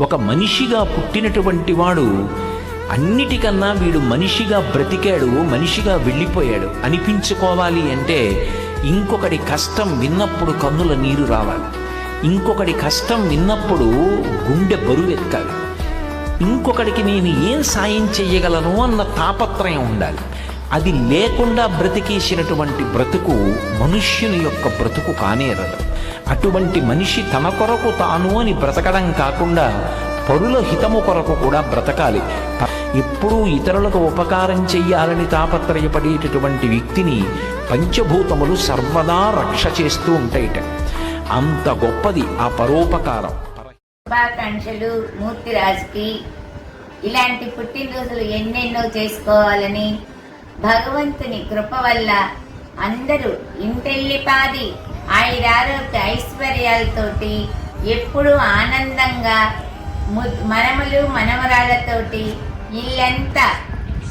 ఒక మనిషిగా పుట్టినటువంటి వాడు అన్నిటికన్నా వీడు మనిషిగా బ్రతికాడు మనిషిగా వెళ్ళిపోయాడు. అనిపించుకోవాలి అంటే ఇంకొకటి కష్టం విన్నప్పుడు కన్నుల నీరు రావాలి. ఇంకొకటి కష్టం విన్నప్పుడు గుండె బరువెత్తాలి. ఇంకొకడికి నేను ఏం సాయం చేయగలను అన్న తాపత్రయం ఉండాలి. అది లేకుండా బ్రతికేసినటువంటి బ్రతుకు మనుష్యుని యొక్క బ్రతుకు కానేరదు అటువంటి మనిషి తన కొరకు తాను అని బ్రతకడం కాకుండా పరుల హితము కొరకు కూడా బ్రతకాలి. ఎప్పుడూ ఇతరులకు ఉపకారం చెయ్యాలని తాపత్రయపడేటటువంటి వ్యక్తిని పంచభూతములు సర్వదా రక్ష చేస్తూ ఉంటాయిట. అంత గొప్పది ఆ పరోపకారం. శుభాకాంక్షలు. మూర్తిరాజుకి ఇలాంటి పుట్టినరోజులు ఎన్నెన్నో చేసుకోవాలని భగవంతుని కృప వల్ల అందరూ ఇంటెల్లిపాది ఆయురారోగ్య ఐశ్వర్యాలతోటి ఎప్పుడూ ఆనందంగా ము- మనములు మనమరాలతోటి ఇల్లంతా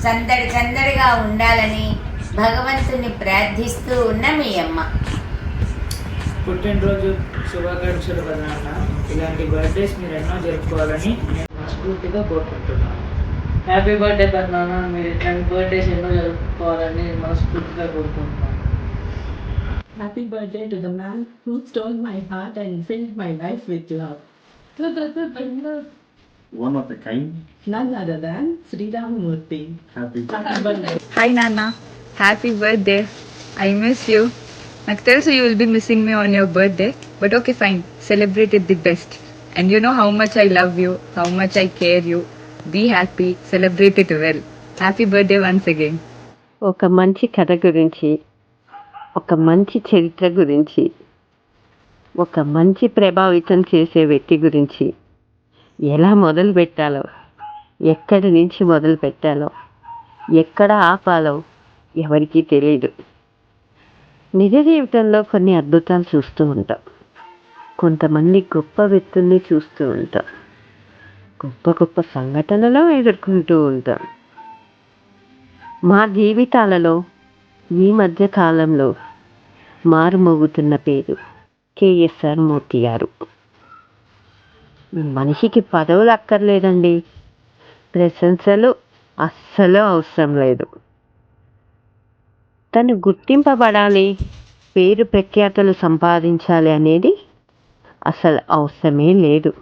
సందడి సందడిగా ఉండాలని భగవంతుని ప్రార్థిస్తూ ఉన్న మీ అమ్మ. పుట్టినరోజు శుభాకాంక్షలు నాన్న ఇలాంటి బర్త్డేస్ మీరు ఎన్నో జరుపుకోవాలని నేను మనస్ఫూర్తిగా కోరుకుంటున్నాను. హ్యాపీ బర్త్డే నాన్న మీరు ఇట్లాంటి బర్త్డేస్ ఎన్నో జరుపుకోవాలని నేను మనస్ఫూర్తిగా కోరుకుంటున్నాను. Happy birthday to the man who stole my heart and filled my life with love. One of a kind. None other than Sri Ramamurthy. Happy Happy birthday. Hi నాన్న happy birthday I miss you నాకు తెలుసు you will be missing me on your birthday but okay fine celebrate it the best and you know how much I love you how much I care you be happy celebrate it well happy birthday once again ఒక మంచి కథ గురించి ఒక మంచి చరిత్ర గురించి ఒక మంచి ప్రభావితం చేసే వ్యక్తి గురించి ఎలా మొదలు పెట్టాలో ఎక్కడి నుంచి మొదలు పెట్టాలో ఎక్కడ ఆపాలో ఎవరికీ తెలియదు నిజ జీవితంలో కొన్ని అద్భుతాలు చూస్తూ ఉంటాం. కొంతమంది గొప్ప వ్యక్తుల్ని చూస్తూ ఉంటాం. గొప్ప గొప్ప సంఘటనలు ఎదుర్కొంటూ ఉంటాం. మా జీవితాలలో ఈ మధ్య కాలంలో మారుమోగుతున్న పేరు. కేఎస్ఆర్ మూర్తి గారు. మనిషికి పదవులు అక్కర్లేదండి. ప్రశంసలు అస్సలు అవసరం లేదు. తను గుర్తింపబడాలి పేరు ప్రఖ్యాతలు సంపాదించాలి అనేది అసలు అవసరమే లేదు.